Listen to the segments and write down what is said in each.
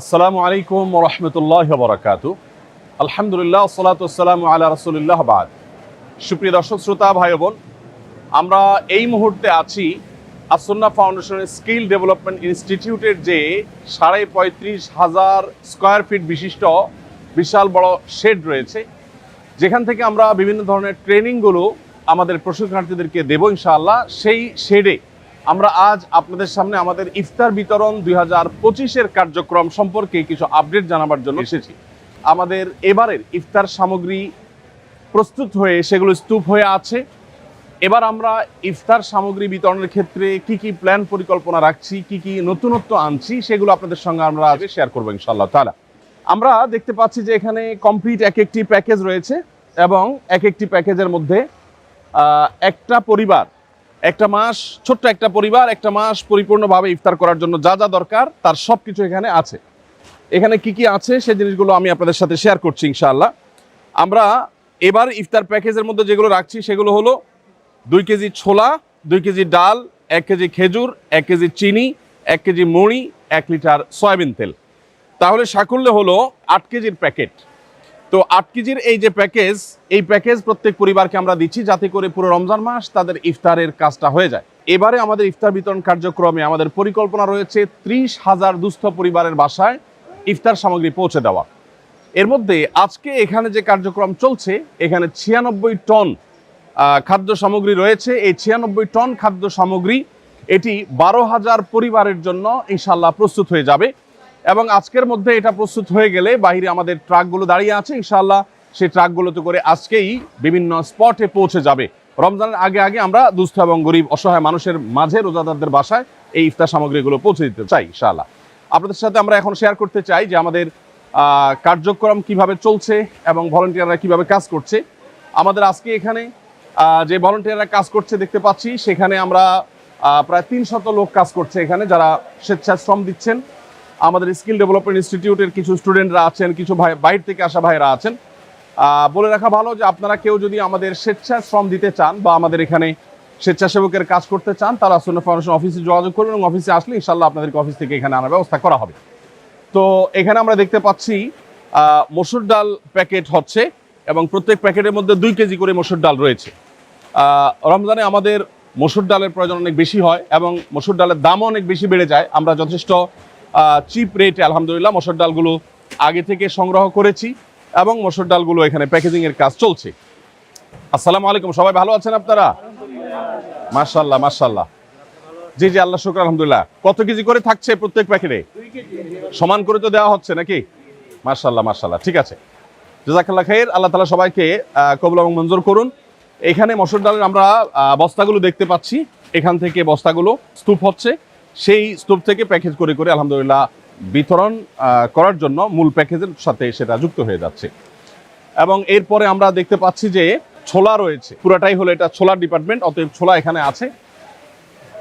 আসসালামু আলাইকুম রহমতুল্লাহ বরাকাতু। আলহামদুলিল্লাহ সালাতাম আল্লাহ রসুলিল্লাহ বাদ। সুপ্রিয় দর্শক, শ্রোতা, ভাই বোন, আমরা এই মুহূর্তে আছি আসন্না ফাউন্ডেশনের স্কিল ডেভেলপমেন্ট ইনস্টিটিউটের যে সাড়ে পঁয়ত্রিশ হাজার স্কোয়ার ফিট বিশিষ্ট বিশাল বড় শেড রয়েছে, যেখান থেকে আমরা বিভিন্ন ধরনের ট্রেনিংগুলো আমাদের প্রশিক্ষণার্থীদেরকে দেব ইনশাআল্লাহ। সেই শেডে আমরা আজ আপনাদের সামনে আমাদের ইফতার বিতরণ দুই হাজার পঁচিশের কার্যক্রম সম্পর্কে কিছু আপডেট জানাবার জন্য এসেছি। আমাদের এবারের ইফতার সামগ্রী প্রস্তুত হয়ে সেগুলো স্তূপ হয়ে আছে। এবার আমরা ইফতার সামগ্রী বিতরণের ক্ষেত্রে কি কি প্ল্যান পরিকল্পনা রাখছি, কি কি নতুনত্ব আনছি, সেগুলো আপনাদের সঙ্গে আমরা আগে শেয়ার করব ইনশাআল্লাহ তালা আমরা দেখতে পাচ্ছি যে এখানে কমপ্লিট এক একটি প্যাকেজ রয়েছে এবং এক একটি প্যাকেজের মধ্যে একটা পরিবার একটা মাস, ছোট্ট একটা পরিবার, একটা মাস পরিপূর্ণভাবে ইফতার করার জন্য যা যা দরকার, তার সব কিছু এখানে আছে। এখানে কি কি আছে সেই জিনিসগুলো আমি আপনাদের সাথে শেয়ার করছি ইনশাআল্লাহ। আমরা এবার ইফতার প্যাকেজের মধ্যে যেগুলো রাখছি, সেগুলো হলো দুই কেজি ছোলা, দুই কেজি ডাল, এক কেজি খেজুর, এক কেজি চিনি, এক কেজি মুড়ি, এক লিটার সয়াবিন তেল। তাহলে সাকুল্যে হলো আট কেজির প্যাকেট। তো আট কেজির এই যে প্যাকেজ, এই প্যাকেজ প্রত্যেক পরিবারকে আমরা দিচ্ছি যাতে করে পুরো রমজান মাস তাদের ইফতারের কাজটা হয়ে যায়। এবারে আমাদের ইফতার বিতরণ কার্যক্রমে আমাদের পরিকল্পনা রয়েছে ত্রিশ হাজার দুস্থ পরিবারের বাসায় ইফতার সামগ্রী পৌঁছে দেওয়া। এর মধ্যে আজকে এখানে যে কার্যক্রম চলছে, এখানে ছিয়ানব্বই টন খাদ্য সামগ্রী রয়েছে। এই ছিয়ানব্বই টন খাদ্য সামগ্রী এটি বারো হাজার পরিবারের জন্য ইনশাল্লাহ প্রস্তুত হয়ে যাবে। এবং আজকের মধ্যে এটা প্রস্তুত হয়ে গেলে বাইরে আমাদের ট্রাকগুলো দাঁড়িয়ে আছে। ইনশাল্লাহ সেই ট্রাকগুলোতে করে আজকেই বিভিন্ন স্পটে পৌঁছে যাবে। রমজানের আগে আগে আমরা দুস্থ এবং গরিব অসহায় মানুষের মাঝে রোজাদারদের বাসায় এই ইফতার সামগ্রীগুলো পৌঁছে দিতে চাই, ইনশাআল্লাহ। আপনাদের সাথে আমরা এখন শেয়ার করতে চাই যে আমাদের কার্যক্রম কীভাবে চলছে এবং ভলেন্টিয়াররা কীভাবে কাজ করছে। আমাদের আজকে এখানে যে ভলেন্টিয়াররা কাজ করছে দেখতে পাচ্ছি, সেখানে আমরা প্রায় তিন শত লোক কাজ করছে এখানে যারা স্বেচ্ছাশ্রম দিচ্ছেন। আমাদের স্কিল ডেভেলপমেন্ট ইনস্টিটিউটের কিছু স্টুডেন্টরা আছেন, কিছু ভাই, বাইরে থেকে আসা ভাইরা আছেন। বলে রাখা ভালো যে আপনারা কেউ যদি আমাদের স্বেচ্ছাশ্রম দিতে চান বা আমাদের এখানে স্বেচ্ছাসেবকের কাজ করতে চান, তারা সুন্না ফাউন্ডেশন অফিসে যোগাযোগ করবেন এবং অফিসে আসলে ইনশাল্লাহ আপনাদেরকে অফিস থেকে এখানে আনার ব্যবস্থা করা হবে। তো এখানে আমরা দেখতে পাচ্ছি মসুর ডাল প্যাকেট হচ্ছে এবং প্রত্যেক প্যাকেটের মধ্যে দুই কেজি করে মসুর ডাল রয়েছে। রমজানে আমাদের মসুর ডালের প্রয়োজন অনেক বেশি হয় এবং মসুর ডালের দামও অনেক বেশি বেড়ে যায়। আমরা যথেষ্ট চিপ রেটে আলহামদুলিল্লাহ মসুর ডালগুলো আগে থেকে সংগ্রহ করেছি এবং মসুর ডালগুলো এখানে প্যাকেজিং এর কাজ চলছে। আসসালামু আলাইকুম, সবাই ভালো আছেন আপনারা? মাশাল্লাহ মাশাল্লাহ জি জি, আল্লাহ শুক্র, আলহামদুলিল্লাহ। কত কেজি করে থাকছে প্রত্যেক প্যাকেটে? সমান করে তো দেওয়া হচ্ছে নাকি? মাশাল্লাহ মাশাল্লাহ ঠিক আছে। জাজাকাল্লাহ খাইর, আল্লাহ তালা সবাইকে কবুল এবং মঞ্জুর করুন। এখানে মসুর ডালের আমরা বস্তাগুলো দেখতে পাচ্ছি। এখান থেকে বস্তাগুলো স্তূপ হচ্ছে। সেই স্তূপ থেকে প্যাকেজ করে করে আলহামদুলিল্লাহ বিতরণ করার জন্য মূল প্যাকেজের সাথে সেটা যুক্ত হয়ে যাচ্ছে। এবং এরপরে আমরা দেখতে পাচ্ছি যে ছোলা রয়েছে। পুরাটাই হলো এটা ছোলার ডিপার্টমেন্ট অতএব ছোলা এখানে আছে।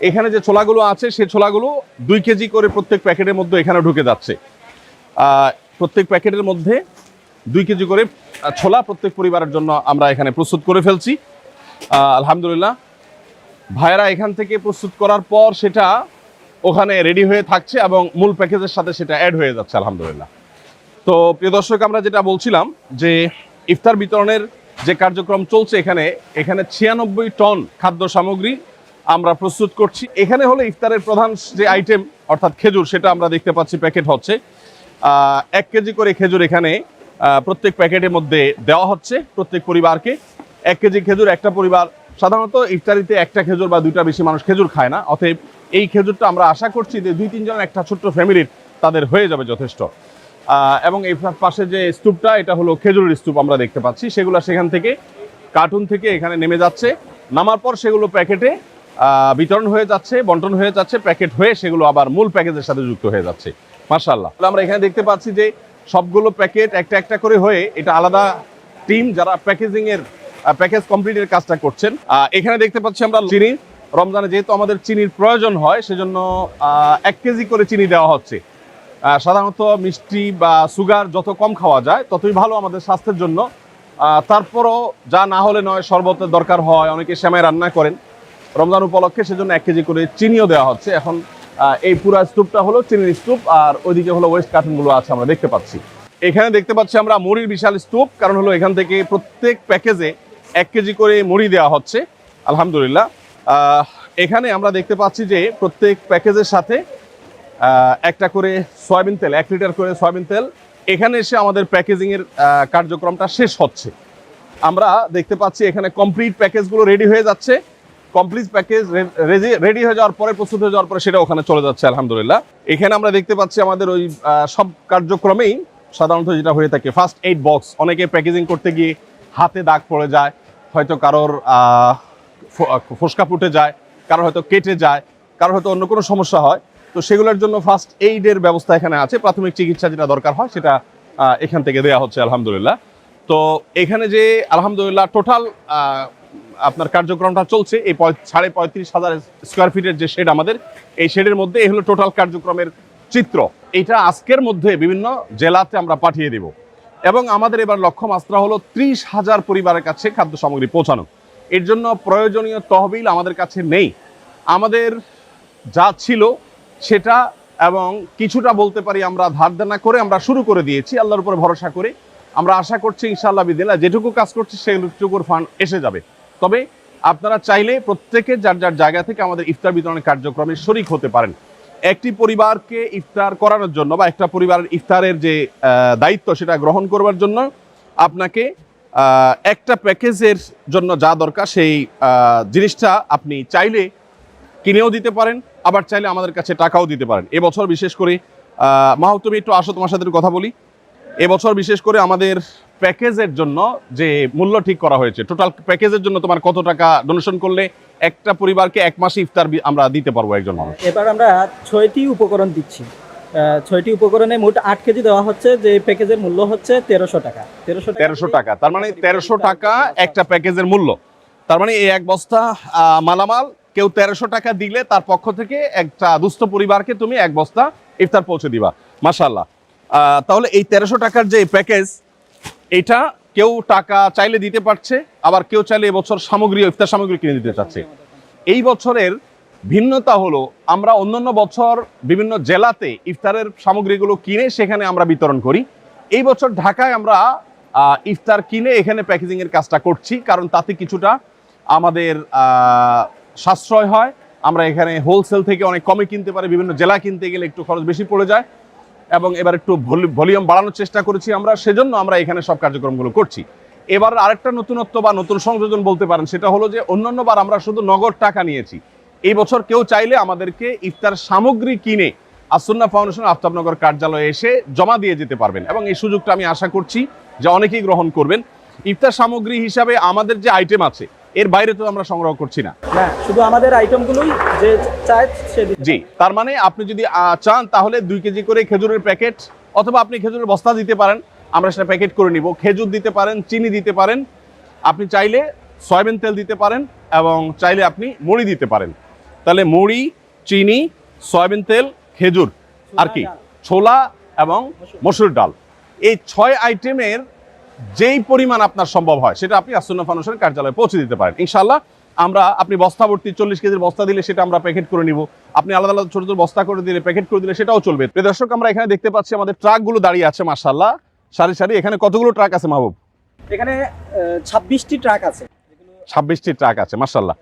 এখানে যে ছোলাগুলো আছে সেই ছোলাগুলো দুই কেজি করে প্রত্যেক প্যাকেটের মধ্যে এখানে ঢুকে যাচ্ছে। প্রত্যেক প্যাকেটের মধ্যে দুই কেজি করে ছোলা প্রত্যেক পরিবারের জন্য আমরা এখানে প্রস্তুত করে ফেলছি। আলহামদুলিল্লাহ। ভাইয়েরা এখান থেকে প্রস্তুত করার পর সেটা ওখানে রেডি হয়ে থাকছে এবং মূল প্যাকেজের সাথে সেটা অ্যাড হয়ে যাচ্ছে, আলহামদুলিল্লাহ। তো প্রিয় দর্শক, আমরা যেটা বলছিলাম যে ইফতার বিতরণের যে কার্যক্রম চলছে এখানে এখানে ছিয়ানব্বই টন খাদ্য সামগ্রী আমরা প্রস্তুত করছি। এখানে হলো ইফতারের প্রধান যে আইটেম অর্থাৎ খেজুর, সেটা আমরা দেখতে পাচ্ছি প্যাকেট হচ্ছে। এক কেজি করে খেজুর এখানে প্রত্যেক প্যাকেটের মধ্যে দেওয়া হচ্ছে প্রত্যেক পরিবারকে। এক কেজি খেজুর একটা পরিবার, সাধারণত ইফতারিতে একটা খেজুর বা দুইটা বেশি মানুষ খেজুর খায় না, অতএব এই খেজুরটা আমরা আশা করছি যে দুই তিনজন একটা ছোট্ট ফ্যামিলির তাদের হয়ে যাবে যথেষ্ট। এবং এই পাশে যে স্তূপটা, এটা হলো খেজুরের স্তূপ আমরা দেখতে পাচ্ছি। সেগুলো সেখান থেকে, কার্টুন থেকে এখানে নেমে যাচ্ছে। নামার পর সেগুলো প্যাকেটে বিতরণ হয়ে যাচ্ছে, বন্টন হয়ে যাচ্ছে, প্যাকেট হয়ে সেগুলো আবার মূল প্যাকেজের সাথে যুক্ত হয়ে যাচ্ছে। মার্শাল্লাহ আমরা এখানে দেখতে পাচ্ছি যে সবগুলো প্যাকেট একটা একটা করে হয়ে এটা আলাদা টিম যারা প্যাকেজিংয়ের প্যাকেজ কমপ্লিটের কাজটা করছেন। এখানে দেখতে পাচ্ছি আমরা চিনি রমজানে যেহেতু আমাদের চিনির প্রয়োজন হয়, সেজন্য এক কেজি করে চিনি দেওয়া হচ্ছে। সাধারণত মিষ্টি বা সুগার যত কম খাওয়া যায়, ততই ভালো আমাদের স্বাস্থ্যের জন্য। তারপরও যা না হলে নয় শরবতের দরকার হয়, অনেকে সেমাই রান্না করেন। রমজান উপলক্ষে সেজন্য এক কেজি করে চিনিও দেওয়া হচ্ছে। এখন এই পুরো স্তূপটা হলো চিনির স্তূপ, আর ওইদিকে হলো ওয়েস্ট কার্টুনগুলো আছে, আমরা দেখতে পাচ্ছি। এখানে দেখতে পাচ্ছি আমরা মুড়ির বিশাল স্তূপ, কারণ হলো এখান থেকে প্রত্যেক প্যাকেজে এক কেজি করে মুড়ি দেওয়া হচ্ছে। আলহামদুলিল্লাহ। এখানে আমরা দেখতে পাচ্ছি যে প্রত্যেক প্যাকেজের সাথে একটা করে সয়াবিন তেল, এক লিটার করে সয়াবিন তেল। এখানে এসে আমাদের প্যাকেজিং এর কার্যক্রমটা শেষ হচ্ছে। আমরা দেখতে পাচ্ছি এখানে কমপ্লিট প্যাকেজগুলো রেডি হয়ে যাচ্ছে। কমপ্লিট প্যাকেজ রেডি হয়ে যাওয়ার পরে, প্রস্তুত হয়ে যাওয়ার পরে সেটা ওখানে চলে যাচ্ছে, আলহামদুলিল্লাহ। এখানে আমরা দেখতে পাচ্ছি আমাদের ওই সব কার্যক্রমেই সাধারণত যেটা হয়ে থাকে ফার্স্ট এইড বক্স অনেকে প্যাকেজিং করতে গিয়ে হাতে দাগ পড়ে যায়। হয়তো কারোর ফোসকা ফুটে যায়, কারোর হয়তো কেটে যায়, কারোর হয়তো অন্য কোনো সমস্যা হয়। তো সেগুলোর জন্য ফার্স্ট এইডের ব্যবস্থা এখানে আছে। প্রাথমিক চিকিৎসা যেটা দরকার হয় সেটা এখান থেকে দেওয়া হচ্ছে, আলহামদুলিল্লাহ। তো এখানে যে, আলহামদুলিল্লাহ টোটাল আপনার কার্যক্রমটা চলছে, এই সাড়ে পঁয়ত্রিশ হাজার স্কোয়ার ফিটের যে শেড আমাদের, এই শেডের মধ্যে এই হলো টোটাল কার্যক্রমের চিত্র। এটা আজকের মধ্যে বিভিন্ন জেলাতে আমরা পাঠিয়ে দিব। এবং আমাদের এবার লক্ষ্য মাত্রা হলো ত্রিশ হাজার পরিবারের কাছে খাদ্য সামগ্রী পৌঁছানো। এর জন্য প্রয়োজনীয় তহবিল আমাদের কাছে নেই। আমাদের যা ছিল সেটা এবং কিছুটা বলতে পারি আমরা ধার দেনা করে আমরা শুরু করে দিয়েছি, আল্লাহর উপরে ভরসা করে। আমরা আশা করছি ইনশাআল্লাহ বিদিল্লা যেটুকু কাজ করছি সেটুকুর ফান্ড এসে যাবে। তবে আপনারা চাইলে প্রত্যেকে যার যার জায়গা থেকে আমাদের ইফতার বিতরণের কার্যক্রমে শরিক হতে পারেন। একটি পরিবারকে ইফতার করানোর জন্য বা একটা পরিবারের ইফতারের যে দায়িত্ব সেটা গ্রহণ করবার জন্য আপনাকে একটা প্যাকেজের জন্য যা দরকার, সেই জিনিসটা আপনি চাইলে কিনেও দিতে পারেন, আবার চাইলে আমাদের কাছে টাকাও দিতে পারেন। এবছর বিশেষ করে মাহু, তুমি একটু আসো তোমার সাথে কথা বলি। এবছর বিশেষ করে আমাদের প্যাকেজের জন্য যে মূল্য ঠিক করা হয়েছে, টোটাল প্যাকেজের জন্য তোমার কত টাকা ডোনেশন করলে একটা পরিবারকে এক মাসে ইফতার আমরা দিতে পারব একজন মানুষ। এবার আমরা ছয়টি উপকরণ দিচ্ছি। ছয়টি উপকরণে মোট আট কেজি দেওয়া হচ্ছে যে প্যাকেজের মূল্য হচ্ছে তেরোশো টাকা। তেরোশো তেরোশো টাকা। তার মানে তেরোশো টাকা একটা প্যাকেজের মূল্য। তার মানে এই এক বস্তা মালামাল কেউ তেরোশো টাকা দিলে তার পক্ষ থেকে একটা দুস্থ পরিবারকে তুমি এক বস্তা ইফতার পৌঁছে দিবা। মাসাল্লাহ তাহলে এই তেরোশো টাকার যে প্যাকেজ এটা কেউ টাকা চাইলে দিতে পারছে আবার কেউ চাইলে এবছর সামগ্রী ইফতার সামগ্রী কিনে দিতে চাচ্ছে। এই বছরের ভিন্নতা হলো, আমরা অন্যান্য বছর বিভিন্ন জেলাতে ইফতারের সামগ্রীগুলো কিনে সেখানে আমরা বিতরণ করি। এই বছর ঢাকায় আমরা ইফতার কিনে এখানে প্যাকেজিং এর কাজটা করছি, কারণ তাতে কিছুটা আমাদের সাশ্রয় হয়। আমরা এখানে হোলসেল থেকে অনেক কমে কিনতে পারি, বিভিন্ন জেলা কিনতে গেলে একটু খরচ বেশি পড়ে যায়। এবং এবার একটু ভলিউম বাড়ানোর চেষ্টা করেছি আমরা, সেজন্য আমরা এখানে সব কার্যক্রমগুলো করছি। এবার আরেকটা নতুনত্ব বা নতুন সংযোজন বলতে পারেন, সেটা হলো যে অন্যান্যবার আমরা শুধু নগদ টাকা নিয়েছি। এই বছর কেউ চাইলে আমাদেরকে ইফতার সামগ্রী কিনে আসন্না ফাউন্ডেশন আফতাবনগর কার্যালয়ে এসে জমা দিয়ে যেতে পারবেন। এবং এই সুযোগটা আমি আশা করছি যে অনেকেই গ্রহণ করবেন। ইফতার সামগ্রী হিসাবে আমাদের যে আইটেম আছে এর বাইরে তো আমরা সংগ্রহ করছি না। না শুধু আমাদের আইটেমগুলোই যে চায় জি তার মানে আপনি যদি চান তাহলে দুই কেজি করে খেজুরের প্যাকেট অথবা আপনি খেজুরের বস্তা দিতে পারেন আমরা সেটা প্যাকেট করে নিব। খেজুর দিতে পারেন চিনি দিতে পারেন আপনি চাইলে সয়াবিন তেল দিতে পারেন এবং চাইলে আপনি মুড়ি দিতে পারেন। তাহলে মুড়ি চিনি সয়াবিন তেল খেজুর আর কি? ছোলা এবং মসুর ডাল। এই ছয় আইটেমের যেই পরিমাণ আপনার সম্ভব হয় সেটা আপনি আসন্ন ফাউন্ডেশন কার্যালয়ে পৌঁছে দিতে পারেন। ইনশাল্লাহ আমরা আপনি বস্তা ভর্তি চল্লিশ কেজির বস্তা দিলে সেটা আমরা প্যাকেট করে নিব। আপনি আলাদা আলাদা ছোট ছোট বস্তা করে দিলে প্যাকেট করে দিলে সেটাও চলবে। প্রিয় দর্শক আমরা এখানে দেখতে পাচ্ছি আমাদের ট্রাকগুলো দাঁড়িয়ে আছে মার্শাল্লাহ সারি সারি এখানে কতগুলো ট্রাক আছে মাহবুব? এখানে ছাব্বিশটি ট্রাক আছে। ছাব্বিশটি ট্রাক আছে মার্শাল্লাহ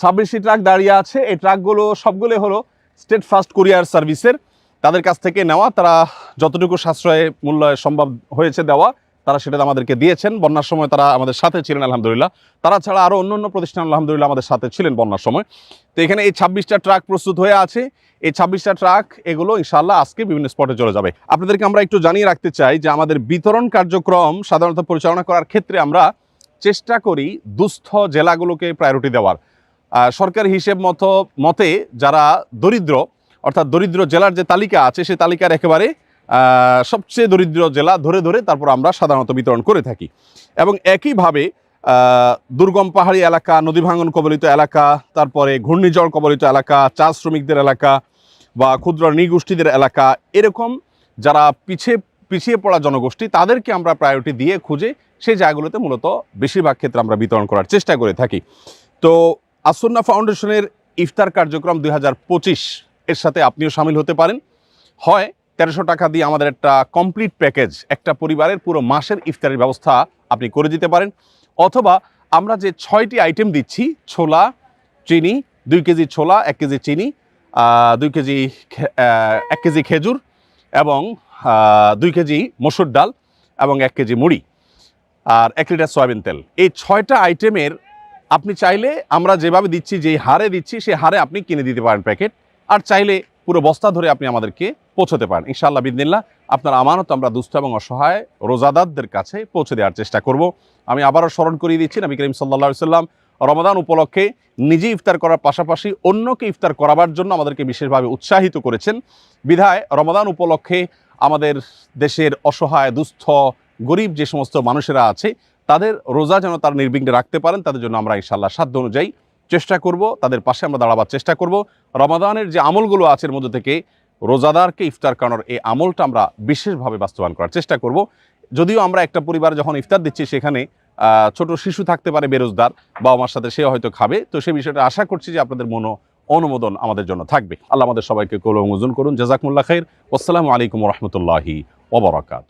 ছাব্বিশটি ট্রাক দাঁড়িয়ে আছে। এই ট্রাকগুলো সবগুলো হলো স্টেট ফার্স্ট কুরিয়ার সার্ভিসের। তাদের কাছ থেকে নেওয়া, তারা যতটুকু সাশ্রয়ে মূল্য সম্ভব হয়েছে দেওয়া, তারা সেটা আমাদেরকে দিয়েছেন। বন্যার সময় তারা আমাদের সাথে ছিলেন, আলহামদুলিল্লাহ। তারা ছাড়া আরও অন্য অন্য প্রতিষ্ঠান, আলহামদুলিল্লাহ, আমাদের সাথে ছিলেন বন্যার সময়। তো এখানে এই ছাব্বিশটা ট্রাক প্রস্তুত হয়ে আছে। এই ছাব্বিশটা ট্রাক, এগুলো ইনশাল্লাহ আজকে বিভিন্ন স্পটে চলে যাবে। আপনাদেরকে আমরা একটু জানিয়ে রাখতে চাই যে আমাদের বিতরণ কার্যক্রম সাধারণত পরিচালনা করার ক্ষেত্রে আমরা চেষ্টা করি দুস্থ জেলাগুলোকে প্রায়োরিটি দেওয়ার। সরকারি হিসেব মতো, মতে যারা দরিদ্র, অর্থাৎ দরিদ্র জেলার যে তালিকা আছে সেই তালিকার একেবারে সবচেয়ে দরিদ্র জেলা ধরে ধরে তারপর আমরা সাধারণত বিতরণ করে থাকি। এবং একইভাবে দুর্গম পাহাড়ি এলাকা, নদী ভাঙন কবলিত এলাকা, তারপরে ঘূর্ণিঝড় কবলিত এলাকা, চা শ্রমিকদের এলাকা বা ক্ষুদ্র নৃগোষ্ঠীদের এলাকা, এরকম যারা পিছিয়ে পিছিয়ে পড়া জনগোষ্ঠী, তাদেরকে আমরা প্রায়োরিটি দিয়ে খুঁজে সেই জায়গাগুলোতে মূলত বেশিরভাগ ক্ষেত্রে আমরা বিতরণ করার চেষ্টা করে থাকি। তো আসন্না ফাউন্ডেশনের ইফতার কার্যক্রম দু হাজার পঁচিশ এর সাথে আপনিও সামিল হতে পারেন। হয় তেরোশো টাকা দিয়ে আমাদের একটা কমপ্লিট প্যাকেজ, একটা পরিবারের পুরো মাসের ইফতারের ব্যবস্থা আপনি করে দিতে পারেন। অথবা আমরা যে ছয়টি আইটেম দিচ্ছি, ছোলা, চিনি, দুই কেজি ছোলা, এক কেজি চিনি দুই কেজি এক কেজি খেজুর এবং দুই কেজি মসুর ডাল এবং এক কেজি মুড়ি আর এক লিটার সয়াবিন তেল। এই ছয়টা আইটেমের আপনি চাইলে আমরা যেভাবে দিচ্ছি, যেই হারে দিচ্ছি, সেই হারে আপনি কিনে দিতে পারেন প্যাকেট। আর চাইলে পুরো বস্তা ধরে আপনি আমাদেরকে পৌঁছতে পারেন। ইনশাআল্লাহ বিদিনিল্লাহ, আপনার আমানত আমরা দুস্থ এবং অসহায় রোজাদারদের কাছে পৌঁছে দেওয়ার চেষ্টা করব। আমি আবারও স্মরণ করিয়ে দিচ্ছি, নবী করিম সাল্লা সাল্লাম রমাদান উপলক্ষে নিজে ইফতার করার পাশাপাশি অন্যকে ইফতার করাবার জন্য আমাদেরকে বিশেষভাবে উৎসাহিত করেছেন। বিধায় রমাদান উপলক্ষে আমাদের দেশের অসহায়, দুস্থ, গরিব যে সমস্ত মানুষেরা আছে তাদের রোজা যেন তার নির্বিঘ্নে রাখতে পারেন, তাদের জন্য আমরা ইনশাআল্লাহ সাধ্য অনুযায়ী চেষ্টা করব, তাদের পাশে আমরা দাঁড়াবার চেষ্টা করব। রমাদানের যে আমলগুলো আছে এর মধ্যে থেকে রোজাদারকে ইফতার করানোর এই আমলটা আমরা বিশেষভাবে বাস্তবায়ন করার চেষ্টা করব। যদিও আমরা একটা পরিবার যখন ইফতার দিচ্ছি সেখানে ছোট শিশু থাকতে পারে বেরোজদার বাবা মার সাথে সে হয়তো খাবে। তো সেই বিষয়টা আশা করছি যে আপনাদের মনো অনুমোদন আমাদের জন্য থাকবে। আল্লাহ আমাদের সবাইকে কৌল করুন। জাজাকমুল্লাহ খাইর। আসসালামু আলাইকুম রহমতুল্লাহি ওবরাকাতু